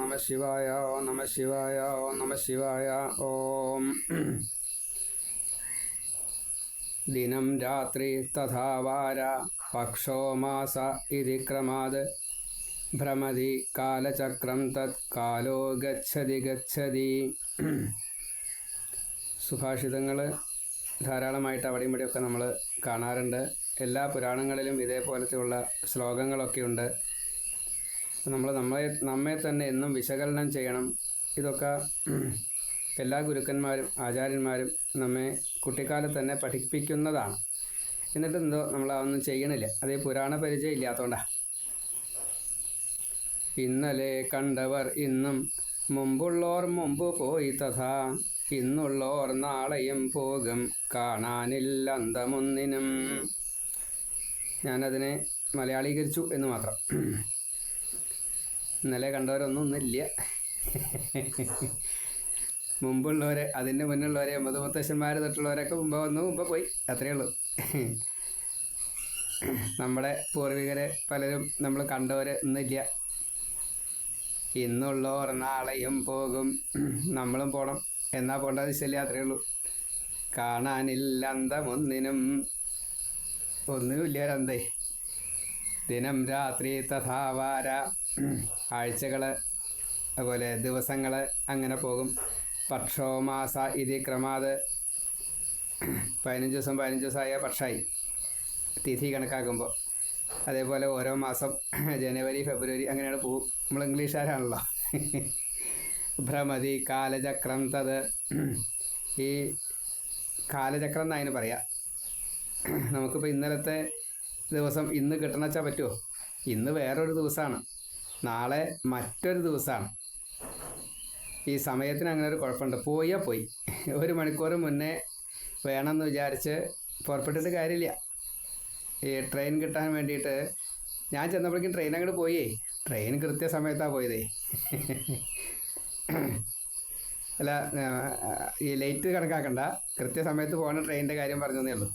നമ ശിവായ ഓ നമ ശിവായ ഓ നമ ശിവായ ഓം. ദിനം രാത്രി തഥാ വാര പക്ഷോ മാസ ഇതി ക്രമാത്. ഭ്രമതി കാലചക്രം തത് കാലോ ഗച്ഛതി ഗച്ഛതി. സുഭാഷിതങ്ങൾ ധാരാളമായിട്ട് അവിടെയും ഇവിടെയൊക്കെ നമ്മൾ കാണാറുണ്ട്. എല്ലാ പുരാണങ്ങളിലും ഇതേപോലത്തെയുള്ള ശ്ലോകങ്ങളൊക്കെ ഉണ്ട് നമ്മൾ നമ്മളെ നമ്മെ തന്നെ എന്നും വിശകലനം ചെയ്യണം. ഇതൊക്കെ എല്ലാ ഗുരുക്കന്മാരും ആചാര്യന്മാരും നമ്മെ കുട്ടിക്കാലത്ത് തന്നെ പഠിപ്പിക്കുന്നതാണ്. എന്നിട്ട് എന്തോ നമ്മൾ അതൊന്നും ചെയ്യണില്ല. അതേ പുരാണ പരിചയം ഇല്ലാത്തതുകൊണ്ടാണ് ഇന്നലെ കണ്ടവർ ഇന്നും മുമ്പുള്ളോർ മുമ്പ് പോയി തഥാ. ഇന്നുള്ളോർ നാളെയും പോകും കാണാനില്ല അന്തമൊന്നിനും. ഞാനതിനെ മലയാളീകരിച്ചു എന്ന് മാത്രം. ഇന്നലെ കണ്ടവരൊന്നും ഒന്നുമില്ല മുമ്പുള്ളവരെ അതിന്റെ മുന്നുള്ളവരെ മധു മുത്തശ്ശന്മാർ തൊട്ടുള്ളവരൊക്കെ മുമ്പ് വന്നു മുമ്പ് പോയി. അത്രയേ ഉള്ളൂ. നമ്മുടെ പൂർവികരെ പലരും നമ്മൾ കണ്ടവർ ഇന്നില്ല. ഇന്നുള്ളവർ നാളെയും പോകും. നമ്മളും പോകണം എന്നാ പോകേണ്ട ആവശ്യമില്ല അത്രയേ ഉള്ളൂ. കാണാനില്ല അന്തമൊന്നിനും ഒന്നുമില്ല ഒരന്തേ. ദിനം രാത്രി തഥാ വാര. ആഴ്ചകൾ അതുപോലെ ദിവസങ്ങൾ അങ്ങനെ പോകും. പക്ഷോ മാസ ഇതി ക്രമാത് പതിനഞ്ച് ദിവസം പതിനഞ്ച് ദിവസമായ പക്ഷമായി തിഥി കണക്കാക്കുമ്പോൾ. അതേപോലെ ഓരോ മാസം ജനുവരി ഫെബ്രുവരി അങ്ങനെയാണ് പോകും. നമ്മൾ ഇംഗ്ലീഷുകാരാണല്ലോ. ഭ്രമതി കാലചക്രം തത്. ഈ കാലചക്രം എന്നതിന് പറയാം. നമുക്കിപ്പോൾ ഇന്നലത്തെ ദിവസം ഇന്ന് കിട്ടണച്ചാൽ പറ്റുമോ ഇന്ന് വേറൊരു ദിവസമാണ് നാളെ മറ്റൊരു ദിവസമാണ് ഈ സമയത്തിന് അങ്ങനെ ഒരു കുഴപ്പമുണ്ട്. പോയാൽ പോയി. ഒരു മണിക്കൂർ മുന്നേ വേണമെന്ന് വിചാരിച്ച് പുറപ്പെട്ടിട്ട് കാര്യമില്ല. ഈ ട്രെയിൻ കിട്ടാൻ വേണ്ടിയിട്ട് ഞാൻ ചെന്നപ്പോഴേക്കും ട്രെയിൻ അങ്ങോട്ട് പോയേ. ട്രെയിൻ കൃത്യസമയത്താണ് പോയതേ. അല്ല ഈ ലേറ്റ് കണക്കാക്കണ്ട. കൃത്യസമയത്ത് പോകുന്ന ട്രെയിനിന്റെ കാര്യം പറഞ്ഞതേ ഉള്ളൂ.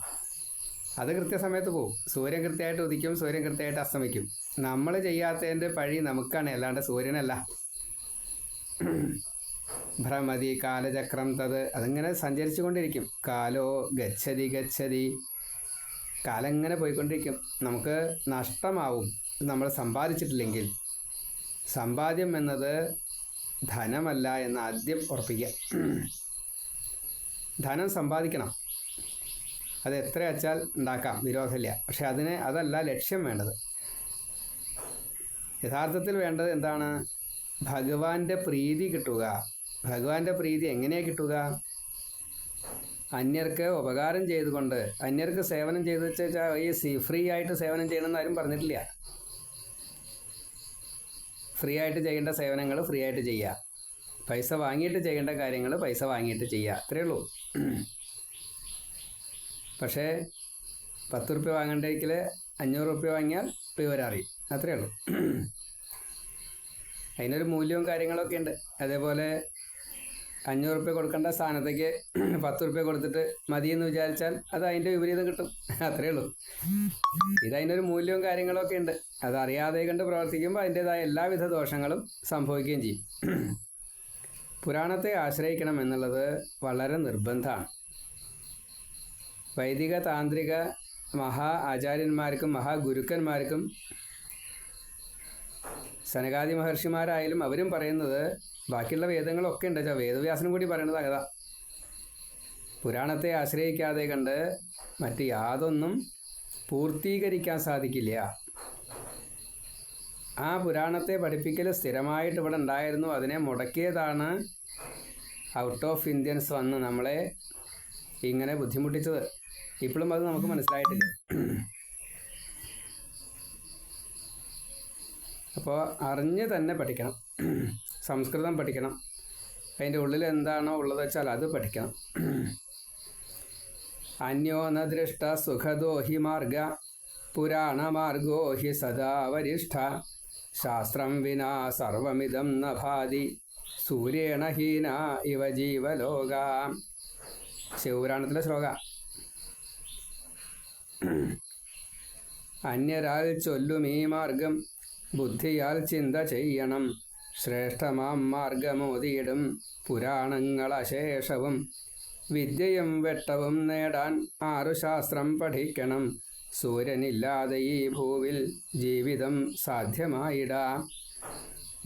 അത് കൃത്യസമയത്ത് പോകും സൂര്യൻ കൃത്യമായിട്ട് ഉദിക്കും സൂര്യൻ കൃത്യമായിട്ട് അസ്തമിക്കും. നമ്മൾ ചെയ്യാത്തതിന്റെ പഴി നമുക്കാണ് അല്ലാണ്ട് സൂര്യനല്ല. ഭ്രമതി കാലചക്രം തത് അതിങ്ങനെ സഞ്ചരിച്ചു കൊണ്ടിരിക്കും കാലോ ഗച്ഛതി ഗച്ഛതി. കാലം ഇങ്ങനെ പോയിക്കൊണ്ടിരിക്കും. നമുക്ക് നഷ്ടമാവും. നമ്മൾ സമ്പാദിച്ചിട്ടില്ലെങ്കിൽ. സമ്പാദ്യം എന്നത് ധനമല്ല എന്ന് ആദ്യം ഉറപ്പിക്കുക. ധനം സമ്പാദിക്കണം. അത് എത്ര വെച്ചാൽ ഉണ്ടാക്കാം? വിരോധമില്ല പക്ഷെ അതിന് അതല്ല ലക്ഷ്യം വേണ്ടത്. യഥാർത്ഥത്തിൽ വേണ്ടത് എന്താണ്? ഭഗവാന്റെ പ്രീതി കിട്ടുക. ഭഗവാന്റെ പ്രീതി എങ്ങനെയാണ് കിട്ടുക? അന്യർക്ക് ഉപകാരം ചെയ്തുകൊണ്ട് അന്യർക്ക് സേവനം ചെയ്തു വെച്ചാൽ ഈ സി ഫ്രീ ആയിട്ട് സേവനം ചെയ്യണമെന്ന് ആരും പറഞ്ഞിട്ടില്ല. ഫ്രീ ആയിട്ട് ചെയ്യേണ്ട സേവനങ്ങൾ ഫ്രീ ആയിട്ട് ചെയ്യുക. പൈസ വാങ്ങിയിട്ട് ചെയ്യേണ്ട കാര്യങ്ങൾ പൈസ വാങ്ങിയിട്ട് ചെയ്യുക. അത്രയേ ഉള്ളൂ. പക്ഷേ പത്ത് റുപ്യ വാങ്ങണ്ടെങ്കിൽ അഞ്ഞൂറ് റുപ്യ വാങ്ങിയാൽ വിവരറിയും അത്രയേ ഉള്ളൂ. അതിനൊരു മൂല്യവും കാര്യങ്ങളൊക്കെ ഉണ്ട്. അതേപോലെ അഞ്ഞൂറ് റുപ്യ കൊടുക്കേണ്ട സ്ഥാനത്തേക്ക് പത്ത് റുപ്യ കൊടുത്തിട്ട് മതി എന്ന് വിചാരിച്ചാൽ അത് അതിന്റെ വിപരീതം കിട്ടും. അത്രയേ ഉള്ളൂ. ഇതതിനൊരു മൂല്യവും കാര്യങ്ങളൊക്കെ ഉണ്ട്. അതറിയാതെ കണ്ട് പ്രവർത്തിക്കുമ്പോൾ അതിന്റെതായ എല്ലാവിധ ദോഷങ്ങളും സംഭവിക്കുകയും ചെയ്യും. പുരാണത്തെ ആശ്രയിക്കണം എന്നുള്ളത് വളരെ നിർബന്ധമാണ്. വൈദിക താന്ത്രിക മഹാ ആചാര്യന്മാർക്കും മഹാഗുരുക്കന്മാർക്കും സനകാദി മഹർഷിമാരായാലും അവരും പറയുന്നത് ബാക്കിയുള്ള വേദങ്ങളൊക്കെ ഉണ്ട് വെച്ചാൽ വേദവ്യാസനും കൂടി പറയുന്നത് അതാ. പുരാണത്തെ ആശ്രയിക്കാതെ കണ്ട് മറ്റ് യാതൊന്നും പൂർത്തീകരിക്കാൻ സാധിക്കില്ല. ആ പുരാണത്തെ പഠിപ്പിക്കൽ സ്ഥിരമായിട്ട് ഇവിടെ ഉണ്ടായിരുന്നു. അതിനെ മുടക്കിയതാണ് ഔട്ട് ഓഫ് ഇന്ത്യൻസ് വന്ന് നമ്മളെ ഇങ്ങനെ ബുദ്ധിമുട്ടിച്ചത്. ഇപ്പോഴും അത് നമുക്ക് മനസ്സിലായിട്ടില്ല. അപ്പോൾ അറിഞ്ഞ് തന്നെ പഠിക്കണം. സംസ്കൃതം പഠിക്കണം. അതിന്റെ ഉള്ളിൽ എന്താണോ ഉള്ളത് വെച്ചാൽ അത് പഠിക്കണം. അന്യോ സുഖദോഹി സുഖദോ ഹി മാർഗ പുരാണമാർഗോ ഹി സദാ വരിഷ്ഠ ശാസ്ത്രം വിനാ സർവമിതം ന ഭാതി സൂര്യേണ ഹീന ഇവ ജീവലോക. ശിവപുരാണത്തിലെ ശ്ലോക. അന്യരാൽ ചൊല്ലും ഈ മാർഗം ബുദ്ധിയാൽ ചിന്ത ചെയ്യണം. ശ്രേഷ്ഠമാം മാർഗമോതിയിടും പുരാണങ്ങളശേഷവും. വിദ്യയും വെട്ടവും നേടാൻ ആറു ശാസ്ത്രം പഠിക്കണം. സൂര്യനില്ലാതെ ഈ ഭൂവിൽ ജീവിതം സാധ്യമായിടാ.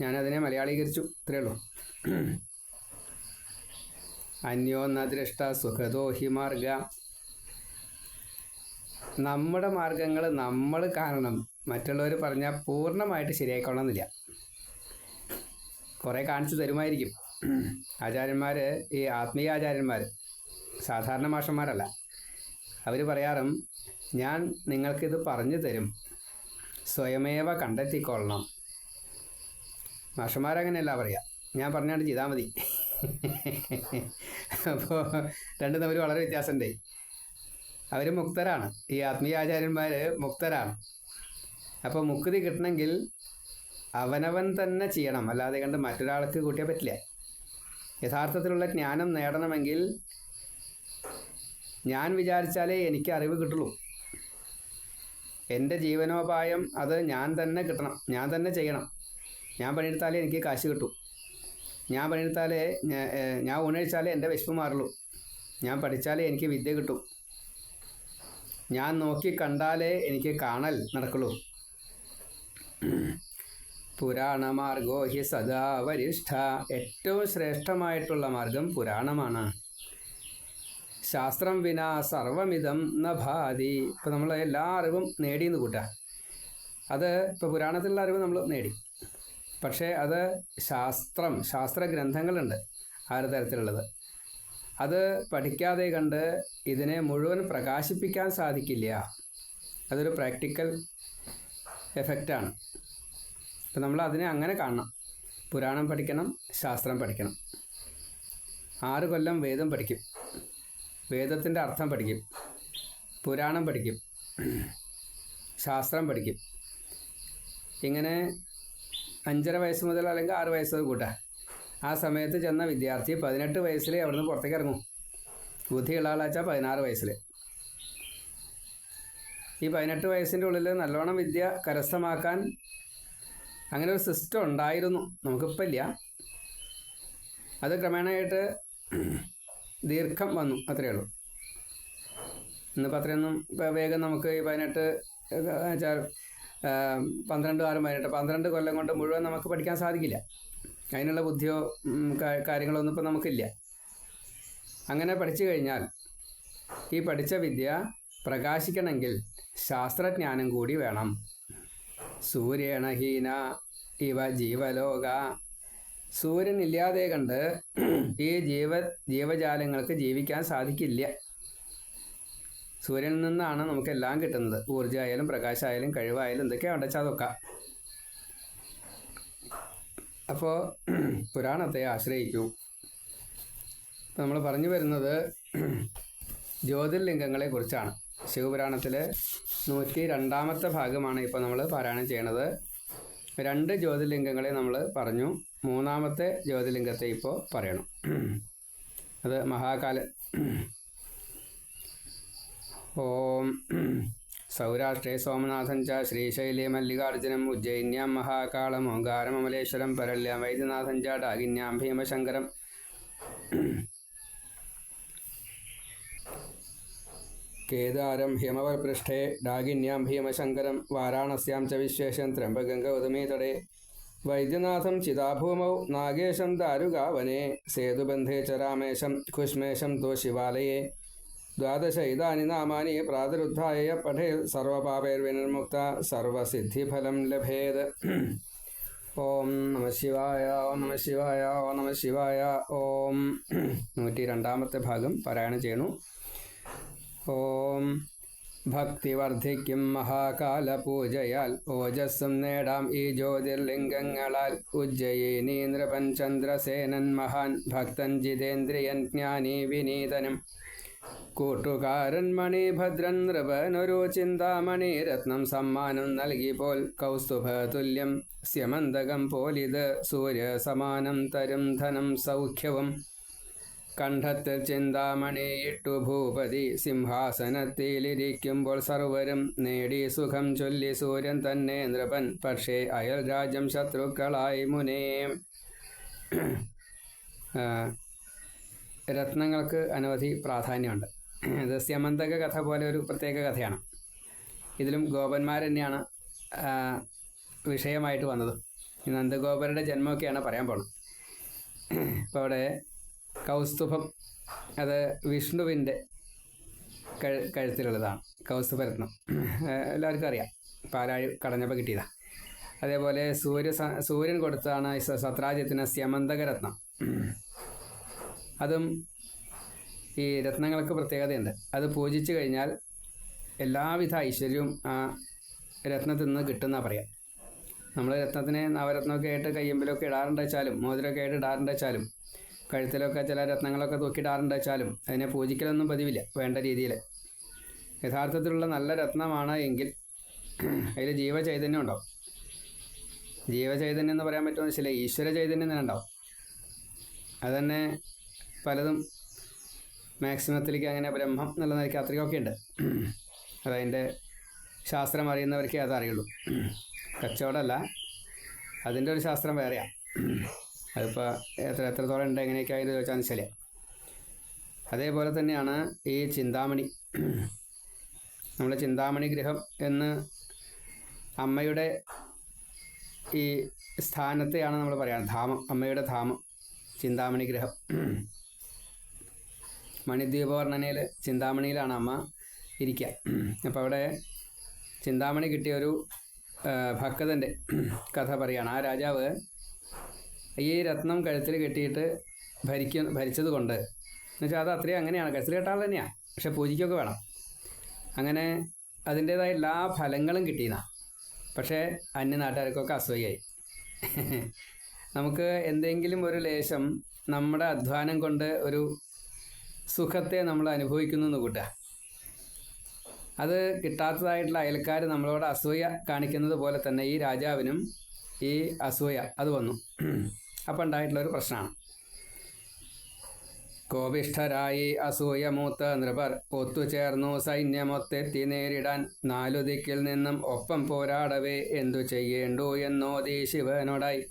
ഞാനതിനെ മലയാളീകരിച്ചു. ഇത്രയേ ഉള്ളൂ. അന്യോന്നദൃഷ്ട സുഖദോഹി മാർഗ നമ്മുടെ മാർഗങ്ങൾ നമ്മൾ കാണണം. മറ്റുള്ളവർ പറഞ്ഞാൽ പൂർണമായിട്ട് ശരിയായിക്കൊള്ളണമെന്നില്ല. കുറേ കാണിച്ചു തരുമായിരിക്കും. ആചാര്യന്മാർ ഈ ആത്മീയ ആചാര്യന്മാർ സാധാരണ മാഷന്മാരല്ല. അവർ പറയാറും ഞാൻ നിങ്ങൾക്കിത് പറഞ്ഞു തരും. സ്വയമേവ കണ്ടെത്തിക്കൊള്ളണം. മാഷന്മാരങ്ങനെയല്ല പറയുക ഞാൻ പറഞ്ഞാണ്ട് ചെയ്താൽ മതി. അപ്പോൾ രണ്ടും തമ്മിൽ വളരെ വ്യത്യാസമുണ്ട്. അവർ മുക്തരാണ്. ഈ ആത്മീയാചാര്യന്മാർ മുക്തരാണ്. അപ്പോൾ മുക്തി കിട്ടണമെങ്കിൽ അവനവൻ തന്നെ ചെയ്യണം. അല്ലാതെ കണ്ട് മറ്റൊരാൾക്ക് കൂട്ടിയാൽ പറ്റില്ല. യഥാർത്ഥത്തിലുള്ള ജ്ഞാനം നേടണമെങ്കിൽ ഞാൻ വിചാരിച്ചാലേ എനിക്ക് അറിവ് കിട്ടുള്ളൂ. എന്റെ ജീവനോപായം അത് ഞാൻ തന്നെ കിട്ടണം. ഞാൻ തന്നെ ചെയ്യണം. ഞാൻ പണിയെടുത്താലേ എനിക്ക് കാശ് കിട്ടൂ. ഞാൻ പണിയെടുത്താലേ ഞാൻ ഊണഴിച്ചാലേ എന്റെ വിശപ്പ് മാറുള്ളൂ. ഞാൻ പഠിച്ചാലേ എനിക്ക് വിദ്യ കിട്ടും. ഞാൻ നോക്കി കണ്ടാലേ എനിക്ക് കാണൽ നടക്കുള്ളൂ. പുരാണമാർഗോ ഹി സദാ വരിഷ്ഠ. ഏറ്റവും ശ്രേഷ്ഠമായിട്ടുള്ള മാർഗം പുരാണമാണ്. ശാസ്ത്രം വിനാ സർവമിതം ന ഭാതി. ഇപ്പം നമ്മൾ എല്ലാ അറിവും നേടിയെന്ന് കൂട്ടുക അത് ഇപ്പോൾ പുരാണത്തിലുള്ള അറിവ് നമ്മൾ നേടി. പക്ഷേ അത് ശാസ്ത്രം ശാസ്ത്ര ഗ്രന്ഥങ്ങളുണ്ട് ആ ഒരു തരത്തിലുള്ളത്. അത് പഠിക്കാതെ കണ്ട് ഇതിനെ മുഴുവൻ പ്രകാശിപ്പിക്കാൻ സാധിക്കില്ല. അതൊരു പ്രാക്ടിക്കൽ എഫക്റ്റാണ്. അപ്പം നമ്മൾ അതിനെ അങ്ങനെ കാണണം. പുരാണം പഠിക്കണം ശാസ്ത്രം പഠിക്കണം. ആറ് കൊല്ലം വേദം പഠിക്കും. വേദത്തിന്റെ അർത്ഥം പഠിക്കും. പുരാണം പഠിക്കും. ശാസ്ത്രം പഠിക്കും. ഇങ്ങനെ അഞ്ചര വയസ്സ് മുതൽ അല്ലെങ്കിൽ ആറ് വയസ്സ് കൂട്ടാം ആ സമയത്ത് ചെന്ന വിദ്യാർത്ഥി പതിനെട്ട് വയസ്സിൽ അവിടുന്ന് പുറത്തേക്ക് ഇറങ്ങും. ബുദ്ധിയുള്ള ആളാച്ചാൽ പതിനാറ് വയസ്സിൽ ഈ പതിനെട്ട് വയസ്സിന്റെ ഉള്ളിൽ നല്ലോണം വിദ്യ കരസ്ഥമാക്കാൻ അങ്ങനെ ഒരു സിസ്റ്റം ഉണ്ടായിരുന്നു. നമുക്കിപ്പോൾ ഇല്ല. അത് ക്രമേണയായിട്ട് ദീർഘം വന്നു. അത്രയേ ഉള്ളൂ. ഇന്നിപ്പോൾ അത്രയൊന്നും വേഗം നമുക്ക് ഈ പതിനെട്ട് പന്ത്രണ്ട് കാലം പതിനെട്ട് പന്ത്രണ്ട് കൊല്ലം കൊണ്ട് മുഴുവൻ നമുക്ക് പഠിക്കാൻ സാധിക്കില്ല. അതിനുള്ള ബുദ്ധിയോ കാര്യങ്ങളോ ഒന്നും ഇപ്പം നമുക്കില്ല. അങ്ങനെ പഠിച്ചു കഴിഞ്ഞാൽ ഈ പഠിച്ച വിദ്യ പ്രകാശിക്കണമെങ്കിൽ ശാസ്ത്രജ്ഞാനം കൂടി വേണം. സൂര്യണഹീന ഇവ ജീവലോക. സൂര്യൻ ഇല്ലാതെ കണ്ട് ഈ ജീവ ജീവജാലങ്ങൾക്ക് ജീവിക്കാൻ സാധിക്കില്ല. സൂര്യനിൽ നിന്നാണ് നമുക്കെല്ലാം കിട്ടുന്നത്. ഊർജമായാലും പ്രകാശമായാലും കഴിവായാലും എന്തൊക്കെയാണ് ഉണ്ടെച്ചാൽ അതൊക്കെ. അപ്പോൾ പുരാണത്തെ ആശ്രയിക്കൂ. നമ്മൾ പറഞ്ഞു വരുന്നത് ജ്യോതിർലിംഗങ്ങളെ കുറിച്ചാണ്. ശിവപുരാണത്തിലെ നൂറ്റി രണ്ടാമത്തെ ഭാഗമാണ് ഇപ്പോൾ നമ്മൾ പാരായണം ചെയ്യണത്. രണ്ട് ജ്യോതിർലിംഗങ്ങളെ നമ്മൾ പറഞ്ഞു. മൂന്നാമത്തെ ജ്യോതിർലിംഗത്തെ ഇപ്പോൾ പറയണം. അത് മഹാകാല ഓം സൗരാഷ്ട്രേ സോമനാഥൻ ച ശ്രീശൈലേ മല്ലികാർജുനം ഉജ്ജയിന്യാം മഹാകാളം ഓങ്കാരമമലേശ്വരം പരല്യാം വൈദ്യനാഥൻ ച ഡാഗിന്യാം ഭീമശങ്കരം. കേദാരം ഹിമവൽപൃഷ്ഠേ ഡാഗിന്യാം ഭീമശങ്കരം വാരാണസ്യാം ച വിശേഷം ത്രംബഗംഗ ഗൗതമീ തടേ. വൈദ്യനാഥം ചിതാഭൂമൗ നാഗേശം ദാരുഗാവനെ. സേതുബന്ധേ ച രാമേശം കുശ്മേശം തോ ശിവാലയേ. ദ്വാദശ ഇതാനി നാമാനി പ്രാതരുദ്ധായ പഠേ സർവപാപൈർവിനിർമുക്ത സർവസിദ്ധിഫലം ലഭേത്. ഓം നമ ശിവായ ഓം നമ ശിവായ ഓം നമ ശിവായ ഓം നൂറ്റി രണ്ടാമത്തെ ഭാഗം പാരായണം ചെയ്യണു. ഓം ഭക്തി വർദ്ധിക്കും മഹാകാല പൂജയാൽ ഓജസ്സും നേടാം ഈ ജ്യോതിർലിംഗങ്ങളാൽ. ഉജ്ജയിനീന്ദ്രപൻ ചന്ദ്രസേനൻ മഹാൻ ഭക്തൻ ജിതേന്ദ്രിയൻ ജ്ഞാനി വിനീതനും കൂട്ടുകാരൻ മണിഭദ്രൻ നൃപനൊരു ചിന്താമണി രത്നം സമ്മാനം നൽകി പോൽ കൗസ്തുഭ തുല്യം സ്യമന്തകം പോലിത് സൂര്യ സമാനം തരും ധനം സൗഖ്യവും. കണ്ഠത്തിൽ ചിന്താമണിയിട്ടു ഭൂപതി സിംഹാസനത്തിലിരിക്കുമ്പോൾ സർവരും നേടി സുഖം ചൊല്ലി സൂര്യൻ തന്നെ നൃപൻ. പക്ഷേ അയൽ രാജ്യം ശത്രുക്കളായി മുനേ രത്നങ്ങൾക്ക് അനവധി പ്രാധാന്യമുണ്ട്. ഇത് സ്യമന്തക കഥ പോലെ ഒരു പ്രത്യേക കഥയാണ്. ഇതിലും ഗോപന്മാർ തന്നെയാണ് വിഷയമായിട്ട് വന്നത്. നന്ദഗോപരുടെ ജന്മമൊക്കെയാണ് പറയാൻ പോണത്. അപ്പോൾ അവിടെ കൗസ്തുഭം അത് വിഷ്ണുവിന്റെ കഴു കഴുത്തിലുള്ളതാണ് കൗസ്തുഭരത്നം. എല്ലാവർക്കും അറിയാം പാലാഴി കടഞ്ഞപ്പോൾ കിട്ടിയതാണ് അതേപോലെ സൂര്യ സൂര്യൻ കൊടുത്താണ് സത്രാജ്യത്തിന് സ്യമന്തകരത്നം അതും ഈ രത്നങ്ങൾക്ക് പ്രത്യേകതയുണ്ട്. അത് പൂജിച്ചു കഴിഞ്ഞാൽ എല്ലാവിധ ഐശ്വര്യവും ആ രത്നത്തിൽ നിന്ന് കിട്ടുന്ന പറയാം. നമ്മൾ രത്നത്തിനെ നവരത്നമൊക്കെ ആയിട്ട് കയ്യമ്പിലൊക്കെ ഇടാറുണ്ട് വെച്ചാലും മോതിരമൊക്കെ ആയിട്ട് ഇടാറുണ്ട് വെച്ചാലും കഴുത്തിലൊക്കെ ചില രത്നങ്ങളൊക്കെ തൂക്കിയിടാറുണ്ട് വെച്ചാലും അതിനെ പൂജിക്കലൊന്നും പതിവില്ല വേണ്ട രീതിയിൽ യഥാർത്ഥത്തിലുള്ള നല്ല രത്നമാണ് എങ്കിൽ അതിൽ ജീവചൈതന്യം ഉണ്ടാവും. ജീവചൈതന്യം എന്ന് പറയാൻ പറ്റുമെന്ന് വെച്ചാൽ ഈശ്വര ചൈതന്യം തന്നെ ഉണ്ടാവും. അതന്നെ പലതും മാക്സിമത്തിലേക്ക് അങ്ങനെ ബ്രഹ്മം എന്നുള്ള നിലയ്ക്ക് അത്രയൊക്കെ ഉണ്ട്. അതതിന്റെ ശാസ്ത്രം അറിയുന്നവർക്കേ അതറിയുള്ളൂ കച്ചവടമല്ല അതിന്റെ ഒരു ശാസ്ത്രം വേറെയാ. അതിപ്പോൾ എത്ര എത്രത്തോളം ഉണ്ട് എങ്ങനെയൊക്കെ ആയിരുന്നു ചോദിച്ചാൽ ശരി അതേപോലെ തന്നെയാണ് ഈ ചിന്താമണി. നമ്മൾ ചിന്താമണി ഗൃഹം എന്ന് അമ്മയുടെ ഈ സ്ഥാനത്തെയാണ് നമ്മൾ പറയുന്നത് ധാമം അമ്മയുടെ ധാമം ചിന്താമണി ഗൃഹം. മണിദ്വീപ വർണനയിൽ ചിന്താമണിയിലാണ് അമ്മ ഇരിക്കുക അപ്പോൾ അവിടെ ചിന്താമണി കിട്ടിയ ഒരു ഭക്തന്റെ കഥ പറയുകയാണ് ആ രാജാവ് ഈ രത്നം കഴുത്തിൽ കെട്ടിയിട്ട് ഭരിക്ക ഭരിച്ചത് കൊണ്ട് എന്നുവെച്ചാൽ അത് അത്രയും അങ്ങനെയാണ്. കഴുത്തിൽ കെട്ടാൻ തന്നെയാണ് പക്ഷെ പൂജിക്കൊക്കെ വേണം. അങ്ങനെ അതിന്റേതായ എല്ലാ ഫലങ്ങളും കിട്ടിയതാണ് പക്ഷേ അന്യ നാട്ടുകാർക്കൊക്കെ അസൂയായി നമുക്ക് എന്തെങ്കിലും ഒരു ലേശം നമ്മുടെ അധ്വാനം കൊണ്ട് ഒരു സുഖത്തെ നമ്മൾ അനുഭവിക്കുന്നു കൂട്ടുക. അത് കിട്ടാത്തതായിട്ടുള്ള അയൽക്കാർ നമ്മളോട് അസൂയ കാണിക്കുന്നത് പോലെ തന്നെ ഈ രാജാവിനും ഈ അസൂയ അത് വന്നു. അപ്പം ഉണ്ടായിട്ടുള്ള ഒരു പ്രശ്നമാണ്. കോപിഷ്ഠരായി അസൂയ മൂത്ത നൃപർ ഒത്തുചേർന്നു. സൈന്യമൊത്തെത്തി നേരിടാൻ നാലു ദിക്കിൽ നിന്നും ഒപ്പം പോരാടവേ എന്തു ചെയ്യേണ്ടു എന്നോതി ശിവനോടായി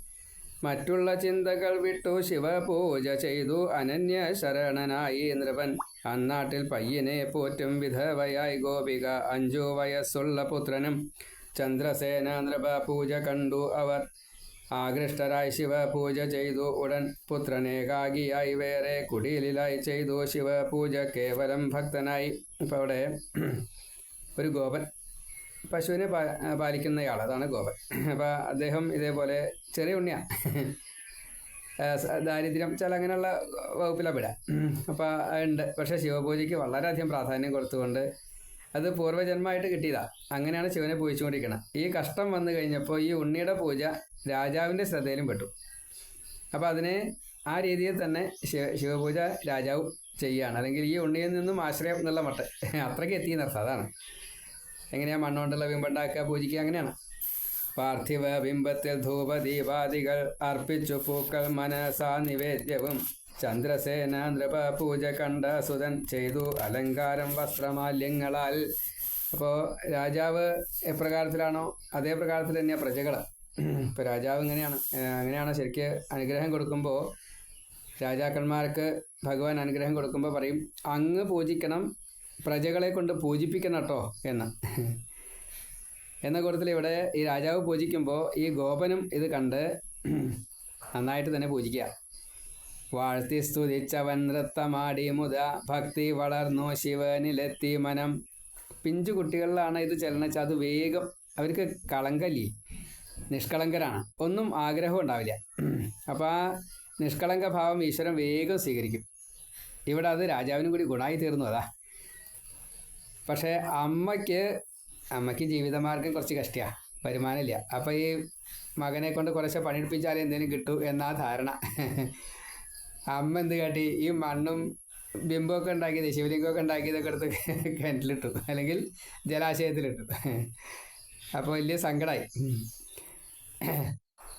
മറ്റുള്ള ചിന്തകൾ വിട്ടു ശിവപൂജ ചെയ്തു അനന്യ ശരണനായി നൃപൻ. അന്നാട്ടിൽ പയ്യനെ പോറ്റും വിധവയായി ഗോപിക. അഞ്ചു വയസ്സുള്ള പുത്രനും ചന്ദ്രസേന നൃപ പൂജ കണ്ടു അവർ. ആകൃഷ്ടരായി ശിവപൂജ ചെയ്തു ഉടൻ പുത്രനേകാഗിയായി വേറെ കുടിയിലായി ചെയ്തു ശിവപൂജ. കേവലം ഭക്തനായി. ഇപ്പോൾ അവിടെ ഒരു ഗോപൻ പശുവിനെ പാ പാലിക്കുന്നയാൾ. അതാണ് ഗോപൻ അപ്പോൾ അദ്ദേഹം ഇതേപോലെ ചെറിയ ഉണ്ണിയാണ് ദാരിദ്ര്യം ചില അങ്ങനെയുള്ള വകുപ്പിലാണ് വിടാം അപ്പോൾ ഉണ്ട് പക്ഷേ ശിവപൂജയ്ക്ക് വളരെയധികം പ്രാധാന്യം കൊടുത്തുകൊണ്ട് അത് പൂർവജന്മമായിട്ട് കിട്ടിയതാ. അങ്ങനെയാണ് ശിവനെ പൂജിച്ചുകൊണ്ടിരിക്കുന്നത് ഈ കഷ്ടം വന്നു കഴിഞ്ഞപ്പോൾ ഈ ഉണ്ണിയുടെ പൂജ രാജാവിന്റെ ശ്രദ്ധയിലും പെട്ടു. അപ്പോൾ അതിനെ ആ രീതിയിൽ തന്നെ ശിവ ശിവപൂജ രാജാവ് ചെയ്യുകയാണ്. അല്ലെങ്കിൽ ഈ ഉണ്ണിയിൽ നിന്നും ആശ്രയം എന്നുള്ള മട്ട് അത്രയ്ക്ക് എത്തിയെന്നർത്ഥം അതാണ്. എങ്ങനെയാ മണ്ണുകൊണ്ടുള്ള ബിംബുണ്ടാക്കുക പൂജിക്കുക അങ്ങനെയാണ്. പാർത്ഥിവ ബിംബത്തിൽ ധൂപദീപാദികൾ അർപ്പിച്ചു. പൂക്കൾ മനസാ നിവേദ്യവും. ചന്ദ്രസേന നൃപ പൂജ കണ്ട സുതൻ ചെയ്തു അലങ്കാരം വസ്ത്രമാല്യങ്ങളാൽ അപ്പോൾ രാജാവ് എപ്രകാരത്തിലാണോ? അതേ പ്രകാരത്തിൽ തന്നെയാണ് പ്രജകൾ ഇപ്പോൾ രാജാവ് ഇങ്ങനെയാണ്. അങ്ങനെയാണ് ശരിക്ക് അനുഗ്രഹം കൊടുക്കുമ്പോൾ രാജാക്കന്മാർക്ക് ഭഗവാൻ അനുഗ്രഹം കൊടുക്കുമ്പോൾ പറയും അങ്ങ് പൂജിക്കണം പ്രജകളെ കൊണ്ട് പൂജിപ്പിക്കണം കേട്ടോ എന്ന്. എന്ന കൂട്ടത്തിൽ ഇവിടെ ഈ രാജാവ് പൂജിക്കുമ്പോൾ ഈ ഗോപനും ഇത് കണ്ട് നന്നായിട്ട് തന്നെ പൂജിക്കുക. വാഴ്ത്തി സ്തുതിച്ചവൻ നൃത്തമാടി മുത ഭക്തി വളർന്നു ശിവനിലെത്തി മനം. പിഞ്ചു കുട്ടികളിലാണ് ഇത് ചലനച്ച. അത് വേഗം അവർക്ക് കളങ്കല്ലേ നിഷ്കളങ്കരാണ്. ഒന്നും ആഗ്രഹം ഉണ്ടാവില്ല. അപ്പോൾ ആ നിഷ്കളങ്ക ഭാവം ഈശ്വരൻ വേഗം സ്വീകരിക്കും. ഇവിടെ അത് രാജാവിനും കൂടി ഗുണമായി തീർന്നു അതാ. പക്ഷേ അമ്മയ്ക്ക് അമ്മയ്ക്ക് ജീവിതമാർഗം കുറച്ച് കഷ്ടിയാണ് വരുമാനമില്ല. അപ്പോൾ ഈ മകനെ കൊണ്ട് കുറച്ച് പണിയെടുപ്പിച്ചാൽ എന്തെങ്കിലും കിട്ടൂ എന്നാ ധാരണ. അമ്മ എന്ത് കാട്ടി? ഈ മണ്ണും ബിംബമൊക്കെ ഉണ്ടാക്കിയത് ശിവലിംഗമൊക്കെ ഉണ്ടാക്കിയതൊക്കെ എടുത്ത് കിണറ്റിലിട്ടു. അല്ലെങ്കിൽ ജലാശയത്തിലിട്ടു. അപ്പോൾ വലിയ സങ്കടമായി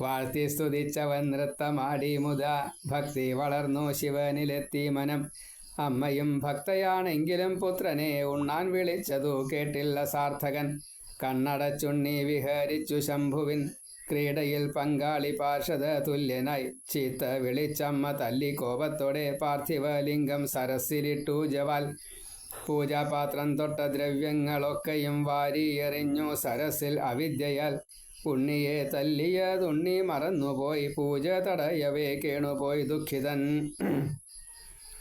വാഴ്ത്തി സ്തുതിച്ചവൻ നൃത്തമാടി മുത. ഭക്തി വളർന്നു ശിവനിലെത്തി മനം. അമ്മയും ഭക്തയാണെങ്കിലും പുത്രനെ ഉണ്ണാൻ വിളിച്ചതു കേട്ടില്ല സാർത്ഥകൻ. കണ്ണടച്ചുണ്ണി വിഹരിച്ചു ശംഭുവിൻ ക്രീഡയിൽ പങ്കാളി പാർഷദ തുല്യനായി. ചീത്ത വിളിച്ചമ്മ തല്ലി കോപത്തോടെ പാർത്ഥിവലിംഗം സരസിലിട്ടു ജവാൽ. പൂജാപാത്രം തൊട്ട ദ്രവ്യങ്ങളൊക്കെയും വാരിയെറിഞ്ഞു സരസിൽ അവിദ്യയാൽ. ഉണ്ണിയെ തല്ലിയതുണ്ണി മറന്നുപോയി. പൂജ തടയവേ കേണുപോയി ദുഃഖിതൻ.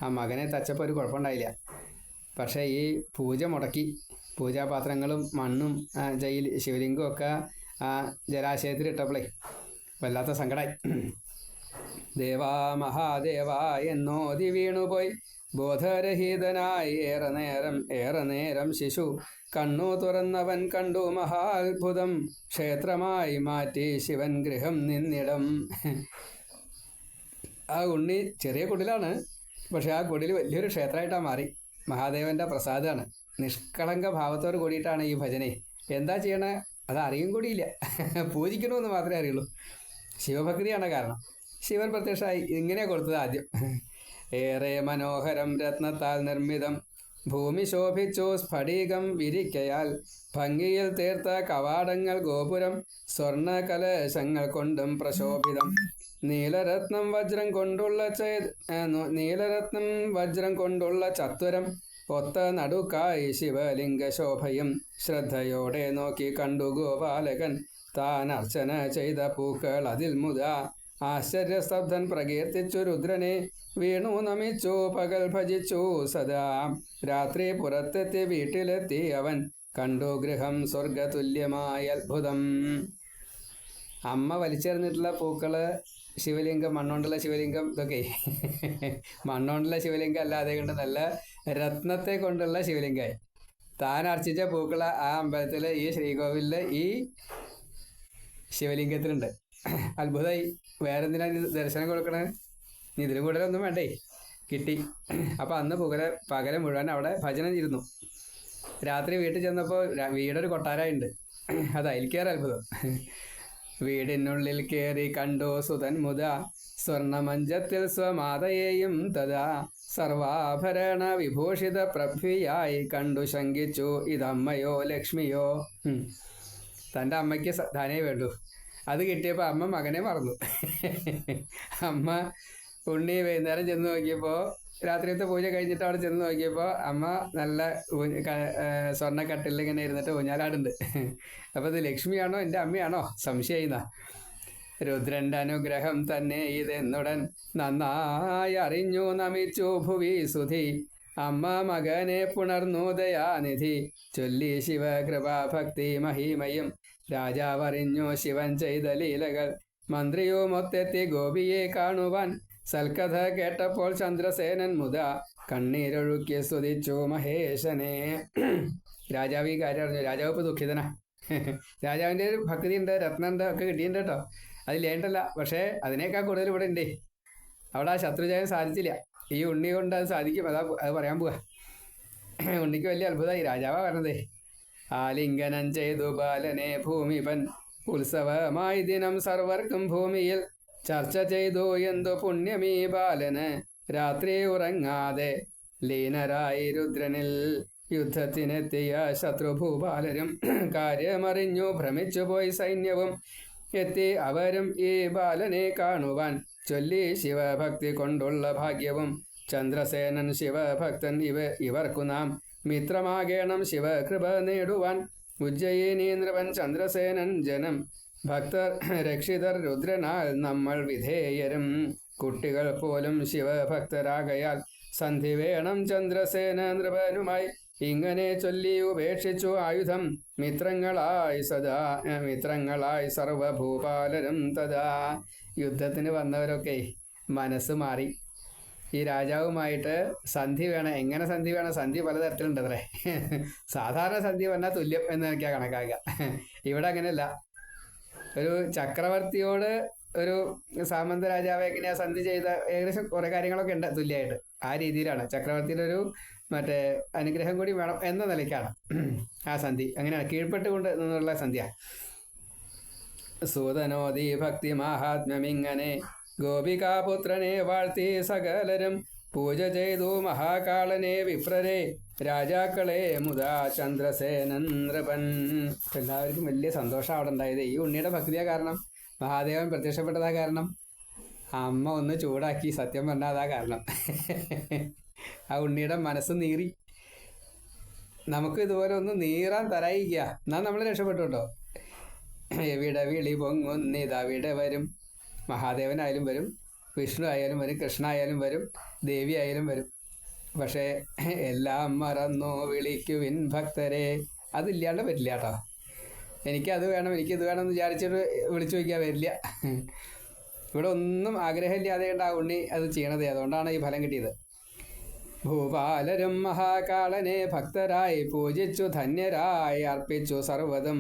ആ മകനെ തച്ചപ്പോൾ ഒരു കുഴപ്പമുണ്ടായില്ല. പക്ഷേ ഈ പൂജ മുടക്കി. പൂജാപാത്രങ്ങളും മണ്ണും ജയിൽ ശിവലിംഗവും ഒക്കെ ആ ജലാശയത്തിൽ ഇട്ടപ്പോളേ വല്ലാത്ത സങ്കടമായി ദേവാ മഹാദേവാ എന്നോതി വീണുപോയി. ബോധരഹിതനായി ഏറെ നേരം ഏറെ നേരം ശിശു. കണ്ണു തുറന്നവൻ കണ്ടു മഹാത്ഭുതം. ക്ഷേത്രമായി മാറ്റി ശിവൻ ഗൃഹം നിന്നിടം. ആ ഉണ്ണി ചെറിയ കുടിലാണ്. പക്ഷെ ആ കുടിൽ വലിയൊരു ക്ഷേത്രമായിട്ടാണ് മാറി. മഹാദേവന്റെ പ്രസാദമാണ് നിഷ്കളങ്ക ഭാവത്തോട് കൂടിയിട്ടാണ് ഈ ഭജന. എന്താ ചെയ്യണേ? അത് അറിയും കൂടിയില്ല. പൂജിക്കണമെന്ന് മാത്രമേ അറിയുള്ളൂ. ശിവഭക്തിയാണ് കാരണം. ശിവൻ പ്രത്യക്ഷമായി ഇങ്ങനെ കൊടുത്തത് ആദ്യം. ഏറെ മനോഹരം രത്നത്താൽ നിർമ്മിതം. ഭൂമി ശോഭിച്ചു സ്ഫടികം വിരിക്കയാൽ. ഭംഗിയിൽ തീർത്ത കവാടങ്ങൾ ഗോപുരം. സ്വർണ കലശങ്ങൾ കൊണ്ടും പ്രശോഭിതം. നീലരത്നം വജ്രം കൊണ്ടുള്ള നീലരത്നം വജ്രം കൊണ്ടുള്ള ചത്വരം. ഒത്ത നടുക്കായി ശിവലിംഗ ശോഭയും ശ്രദ്ധയോടെ നോക്കി കണ്ടു ഗോപാലകൻ. താൻ അർച്ചന ചെയ്ത പൂക്കൾ അതിൽ മുത. ആശ്ചര്യസ്തബ്ധൻ പ്രകീർത്തിച്ചു രുദ്രനെ. വീണു നമിച്ചു പകൽ ഭജിച്ചു സദാ. രാത്രി പുറത്തെത്തി വീട്ടിലെത്തി അവൻ. കണ്ടു ഗൃഹം സ്വർഗതുല്യമായ അത്ഭുതം. അമ്മ വലിച്ചെറിഞ്ഞിട്ടുള്ള പൂക്കൾ ശിവലിംഗം മണ്ണോണ്ടുള്ള ശിവലിംഗം ഇതൊക്കെ. മണ്ണോണ്ടുള്ള ശിവലിംഗം അല്ലാതെ കൊണ്ട് നല്ല രത്നത്തെ കൊണ്ടുള്ള ശിവലിംഗമായി താൻ അർച്ചിച്ച പൂക്കൾ ആ അമ്പലത്തിൽ ഈ ശ്രീകോവിലിൽ ഈ ശിവലിംഗത്തിലുണ്ട്. അത്ഭുതമായി വേറെ എന്തിനാ ഇത് ദർശനം കൊടുക്കണേ? ഇതിലും കൂടുതലൊന്നും വേണ്ടേ? കിട്ടി. അപ്പം അന്ന് പുകല പകരം മുഴുവൻ അവിടെ ഭജനം ഇരുന്നു. രാത്രി വീട്ടിൽ ചെന്നപ്പോൾ വീടൊരു കൊട്ടാരമുണ്ട് അത് അതിൽ കയറി അത്ഭുതം. വീടിനുള്ളിൽ കയറി കണ്ടു സുതൻ മുത. സ്വർണമഞ്ചത്തിൽ സ്വമാതയെയും തഥാ സർവാഭരണ വിഭൂഷിത പ്രഭ്വിയായി കണ്ടു ശങ്കിച്ചു. ഇതമ്മയോ ലക്ഷ്മിയോ. തന്റെ അമ്മയ്ക്ക് ധനേ വേണ്ടു. അത് കിട്ടിയപ്പോൾ അമ്മ മകനെ മറന്നു. അമ്മ ഉണ്ണി വൈകുന്നേരം ചെന്ന് നോക്കിയപ്പോൾ രാത്രിയത്തെ പൂജ കഴിഞ്ഞിട്ട് അവിടെ ചെന്ന് നോക്കിയപ്പോൾ അമ്മ നല്ല സ്വർണക്കട്ടിൽ ഇങ്ങനെ ഇരുന്നിട്ട് ഊഞ്ഞാലാടുണ്ട് അപ്പോൾ ഇത് ലക്ഷ്മിയാണോ എന്റെ അമ്മയാണോ? സംശയിന്ന രുദ്രന്റെ അനുഗ്രഹം തന്നെ ഇതെന്നുടൻ നന്നായി അറിഞ്ഞു നമിച്ചു ഭുവി സുധി. അമ്മ മകനെ പുണർന്നു ദയാനിധി. ചൊല്ലി ശിവകൃപാഭക്തി മഹിമയും. രാജാവറിഞ്ഞു ശിവൻ ചെയ്ത ലീലകൾ. മന്ത്രിയുമൊത്തെത്തി ഗോപിയെ കാണുവാൻ. സൽക്കഥ കേട്ടപ്പോൾ ചന്ദ്രസേനൻ മുത കണ്ണീരൊഴുക്കി സ്തുതിച്ചു മഹേശനെ. രാജാവ് ഈ കാര്യം അറിഞ്ഞു. രാജാവ് ഇപ്പൊ ദുഃഖിതനാ. രാജാവിന്റെ ഒരു ഭക്തി ഉണ്ട് രത്നമുണ്ട് ഒക്കെ കിട്ടിയിട്ടുണ്ട് കേട്ടോ. അത് ലേണ്ടല്ല പക്ഷേ അതിനേക്കാൾ കൂടുതൽ ഇവിടെ ഉണ്ട് അവിടെ ആ ശത്രുജയം സാധിച്ചില്ല. ഈ ഉണ്ണി കൊണ്ട് അത് സാധിക്കും. അതാ അത് പറയാൻ പോവാ. ഉണ്ണിക്ക് വലിയ അത്ഭുതമായി. രാജാവാ പറഞ്ഞതേ ആലിംഗനം ചെയ്തു ബാലനെ ഭൂമിപൻ. ഉത്സവമായി ദിനം സർവർക്കും ഭൂമിയിൽ ചർച്ച ചെയ്തു എന്തു പുണ്യമീ ബാലന്. രാത്രി ഉറങ്ങാതെ ലീനരായി രുദ്രനിൽ യുദ്ധത്തിനെത്തിയ ശത്രുഭൂപാലരും കാര്യമറിഞ്ഞു. ഭ്രമിച്ചുപോയി സൈന്യവും. എത്തി അവരും ഈ ബാലനെ കാണുവാൻ. ചൊല്ലി ശിവഭക്തി കൊണ്ടുള്ള ഭാഗ്യവും. ചന്ദ്രസേനൻ ശിവഭക്തൻ ഇവ ഇവർക്കു നാം. മിത്രമാകേണം ശിവകൃപ നേടുവാൻ. ഉജ്ജയിനി നൃപൻ ചന്ദ്രസേനൻ ജനം. ഭക്തർ രക്ഷിതർ രുദ്രനാൽ നമ്മൾ വിധേയരും. കുട്ടികൾ പോലും ശിവഭക്തരാകയാൽ സന്ധി വേണം ചന്ദ്രസേന നൃപനുമായി. ഇങ്ങനെ ചൊല്ലി ഉപേക്ഷിച്ചു ആയുധം മിത്രങ്ങളായി സദാ മിത്രങ്ങളായി സർവഭൂപാലരും തഥാ യുദ്ധത്തിന് വന്നവരൊക്കെ മനസ്സ് മാറി. ഈ രാജാവുമായിട്ട് സന്ധി വേണം എങ്ങനെ സന്ധി വേണം? സന്ധി പലതരത്തിലുണ്ടത്രേ സാധാരണ സന്ധി പറഞ്ഞാൽ തുല്യം എന്ന് എനിക്കാ കണക്കാക്കുക. ഇവിടെ അങ്ങനെയല്ല. ഒരു ചക്രവർത്തിയോട് ഒരു സാമന്ത രാജാവ് എങ്ങനെയാ സന്ധി ചെയ്ത ഏകദേശം കുറെ കാര്യങ്ങളൊക്കെ ഉണ്ട് തുല്യമായിട്ട് ആ രീതിയിലാണ്. ചക്രവർത്തിയുടെ ഒരു മറ്റേ അനുഗ്രഹം കൂടി വേണം എന്ന നിലയ്ക്കാണ് ആ സന്ധി. അങ്ങനെയാണ്. കീഴ്പ്പെട്ടുകൊണ്ട് നിന്നുള്ള സന്ധ്യ. സൂതനോദി ഭക്തി മാഹാത്മ്യമിങ്ങനെ ഗോപികാപുത്രനെ വാഴ്ത്തി സകലരും പൂജ ചെയ്തു മഹാകാളനെ വിപ്രരെ. രാജാക്കളെ മുതാ ചന്ദ്രസേനൻ നൃപൻ. എല്ലാവർക്കും വലിയ സന്തോഷം അവിടെ ഉണ്ടായത്. ഈ ഉണ്ണിയുടെ ഭക്തിയാ കാരണം മഹാദേവൻ പ്രത്യക്ഷപ്പെട്ടതാ കാരണം അമ്മ ഒന്ന് ചൂടാക്കി സത്യം പറഞ്ഞാതാ കാരണം. ആ ഉണ്ണിയുടെ മനസ്സ് നീറി. നമുക്ക് ഇതുപോലെ ഒന്ന് നീറാൻ തരായിക്ക. എന്നാ നമ്മൾ രക്ഷപ്പെട്ടു കേട്ടോ എവിടെ വിളി പൊങ്ങുന്നിതവിടെ വരും. മഹാദേവനായാലും വരും. വിഷ്ണു ആയാലും വരും കൃഷ്ണ ആയാലും വരും ദേവി ആയാലും വരും. പക്ഷേ എല്ലാം മറന്നു വിളിക്കുവിൻ ഭക്തരെ. അതില്ലാണ്ട് പറ്റില്ല കേട്ടോ. എനിക്കത് വേണം എനിക്കിത് വേണം എന്ന് വിചാരിച്ചിട്ട് വിളിച്ചു വയ്ക്കാൻ വരില്ല. ഇവിടെ ഒന്നും ആഗ്രഹമില്ലാതെ ആ ഉണ്ണി അത് ചെയ്യണത്. അതുകൊണ്ടാണ് ഈ ഫലം കിട്ടിയത്. ഭൂപാലരും മഹാകാളനെ ഭക്തരായി പൂജിച്ചു ധന്യരായി അർപ്പിച്ചു സർവതും.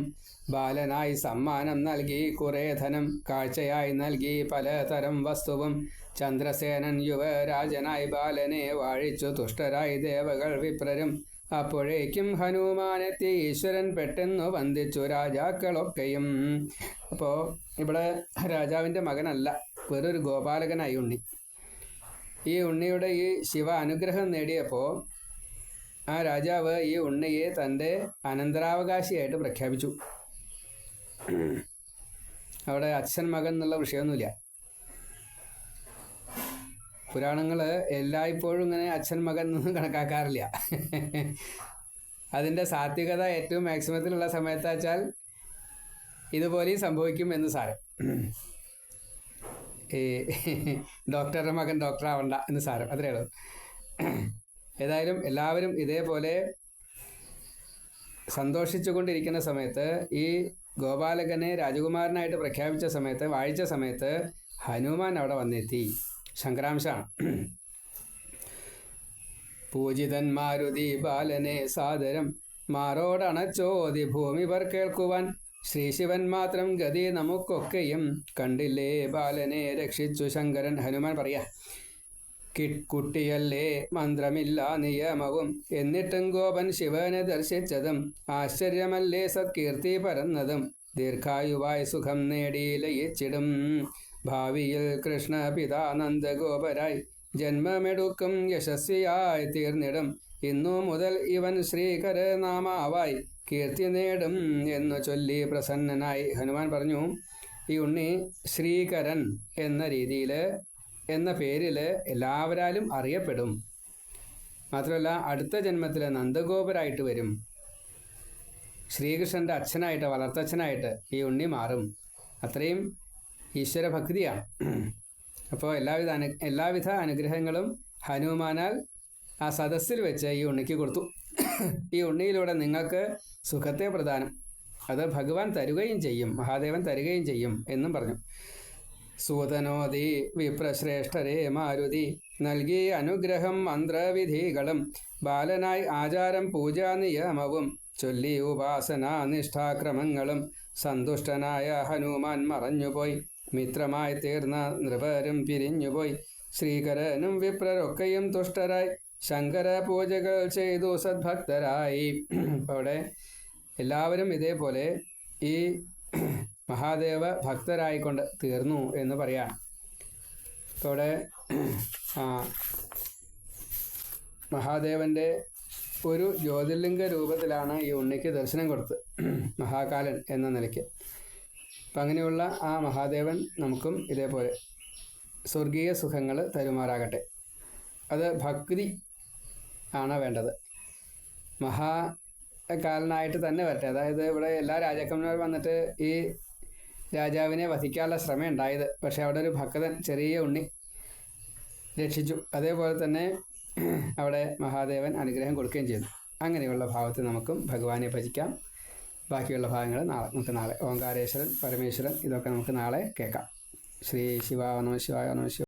ബാലനായി സമ്മാനം നൽകി കുറേ ധനം കാഴ്ചയായി നൽകി പലതരം വസ്തുവും. ചന്ദ്രസേനൻ യുവരാജനായി ബാലനെ വാഴിച്ചു തുഷ്ടരായി ദേവകൾ വിപ്രരും. അപ്പോഴേക്കും ഹനുമാനെത്തി ഈശ്വരൻ പെട്ടെന്ന് വന്ദിച്ചു രാജാക്കളൊക്കെയും. അപ്പോൾ ഇവിടെ രാജാവിന്റെ മകനല്ല വേറൊരു ഗോപാലകനായി ഉണ്ണി. ഈ ഉണ്ണിയുടെ ഈ ശിവ അനുഗ്രഹം നേടിയപ്പോൾ ആ രാജാവ് ഈ ഉണ്ണിയെ തന്റെ അനന്തരാവകാശിയായിട്ട് പ്രഖ്യാപിച്ചു. അവിടെ അച്ഛൻ മകൻ എന്നുള്ള വിഷയമൊന്നുമില്ല. പുരാണങ്ങൾ എല്ലായ്പ്പോഴും ഇങ്ങനെ അച്ഛൻ മകൻ എന്നൊന്നും കണക്കാക്കാറില്ല. അതിന്റെ സാത്വികത ഏറ്റവും മാക്സിമത്തിലുള്ള സമയത്താച്ചാൽ ഇതുപോലെ ഇതുപോലെയും സംഭവിക്കും എന്ന് സാരം. ഈ ഡോക്ടറുടെ മകൻ ഡോക്ടർ ആവണ്ട എന്ന് സാരം. അത്രേ ഉള്ളൂ. ഏതായാലും എല്ലാവരും ഇതേപോലെ സന്തോഷിച്ചുകൊണ്ടിരിക്കുന്ന സമയത്ത് ഈ ഗോപാലകനെ രാജകുമാരനായിട്ട് പ്രഖ്യാപിച്ച സമയത്ത് വായിച്ച സമയത്ത് ഹനുമാൻ അവിടെ വന്നെത്തി. ശങ്കരാംശാണ്. പൂജിതൻ മാരുതി ബാലനെ സാദരം മാറോടണച്ചോതി ഭൂമി പർ കേൾക്കുവാൻ ശ്രീശിവൻ മാത്രം ഗതി നമുക്കൊക്കെയും. കണ്ടില്ലേ ബാലനെ രക്ഷിച്ചു ശങ്കരൻ? ഹനുമാൻ പറയാ കുട്ടിയല്ലേ മന്ത്രമില്ല നിയമവും. എന്നിട്ടും ഗോപൻ ശിവനെ ദർശിച്ചതും ആശ്ചര്യമല്ലേ സത്കീർത്തി പരന്നതും. ദീർഘായുവായി സുഖം നേടി ലയിച്ചിടും. ഭാവിയിൽ കൃഷ്ണ പിതാ നന്ദഗോപരായി ജന്മമെടുക്കും യശസ്വിയായി തീർന്നിടും. ഇന്നു മുതൽ ഇവൻ ശ്രീകര നാമാവായി കീർത്തി നേടും എന്നു ചൊല്ലി പ്രസന്നനായി. ഹനുമാൻ പറഞ്ഞു ഈ ഉണ്ണി ശ്രീകരൻ എന്ന രീതിയിൽ എന്ന പേരിൽ എല്ലാവരാലും അറിയപ്പെടും. മാത്രമല്ല അടുത്ത ജന്മത്തിൽ നന്ദഗോപരായിട്ട് വരും. ശ്രീകൃഷ്ണന്റെ അച്ഛനായിട്ട് വളർത്തച്ഛനായിട്ട് ഈ ഉണ്ണി മാറും. അത്രയും ഈശ്വരഭക്തിയാണ് അപ്പോൾ എല്ലാവിധ അനു എല്ലാവിധ അനുഗ്രഹങ്ങളും ഹനുമാനാൽ ആ സദസ്സിൽ വെച്ച് ഈ ഉണ്ണിക്ക് കൊടുത്തു. ഈ ഉണ്ണിയിലൂടെ നിങ്ങൾക്ക് സുഖത്തെ പ്രദാനം. അത് ഭഗവാൻ തരുകയും ചെയ്യും മഹാദേവൻ തരുകയും ചെയ്യും എന്നും പറഞ്ഞു. സൂതനോതി വിപ്രശ്രേഷ്ഠരെ മാരുതി നൽകി അനുഗ്രഹം മന്ത്രവിധികളും ബാലനായി ആചാരം പൂജാ നിയമവും ചൊല്ലി ഉപാസനാ നിഷ്ഠാക്രമങ്ങളും സന്തുഷ്ടനായ ഹനുമാൻ മറഞ്ഞുപോയി മിത്രമായി തീർന്ന നൃപരും പിരിഞ്ഞുപോയി ശ്രീകരനും വിപ്രരൊക്കെയും തുഷ്ടരായി ശങ്കര പൂജകൾ ചെയ്തു സദ്ഭക്തരായി. അവിടെ എല്ലാവരും ഇതേപോലെ ഈ മഹാദേവ ഭക്തരായിക്കൊണ്ട് തീർന്നു എന്ന് പറയാം അവിടെ മഹാദേവന്റെ ഒരു ജ്യോതിർലിംഗ രൂപത്തിലാണ് ഈ ഉണ്ണിക്ക് ദർശനം കൊടുത്ത് മഹാകാലൻ എന്ന നിലയ്ക്ക്. അപ്പം അങ്ങനെയുള്ള ആ മഹാദേവൻ നമുക്കും ഇതേപോലെ സ്വർഗീയ സുഖങ്ങൾ തരുമാറാകട്ടെ. അത് ഭക്തി ആണ് വേണ്ടത്. മഹാകാലനായിട്ട് തന്നെ വരട്ടെ. അതായത് ഇവിടെ എല്ലാ രാജാക്കന്മാർ വന്നിട്ട് ഈ രാജാവിനെ വധിക്കാനുള്ള ശ്രമം ഉണ്ടായത്. പക്ഷേ അവിടെ ഒരു ഭക്തൻ ചെറിയ ഉണ്ണി രക്ഷിച്ചു. അതേപോലെ തന്നെ അവിടെ മഹാദേവൻ അനുഗ്രഹം കൊടുക്കുകയും ചെയ്തു. അങ്ങനെയുള്ള ഭാവത്തിൽ നമുക്കും ഭഗവാനെ ഭജിക്കാം. ബാക്കിയുള്ള ഭാഗങ്ങൾ നാളെ നമുക്ക് നാളെ. ഓങ്കാരേശ്വരൻ പരമേശ്വരൻ ഇതൊക്കെ നമുക്ക് നാളെ കേൾക്കാം. ശ്രീ ശിവ നമ ശിവായ നമ ശിവ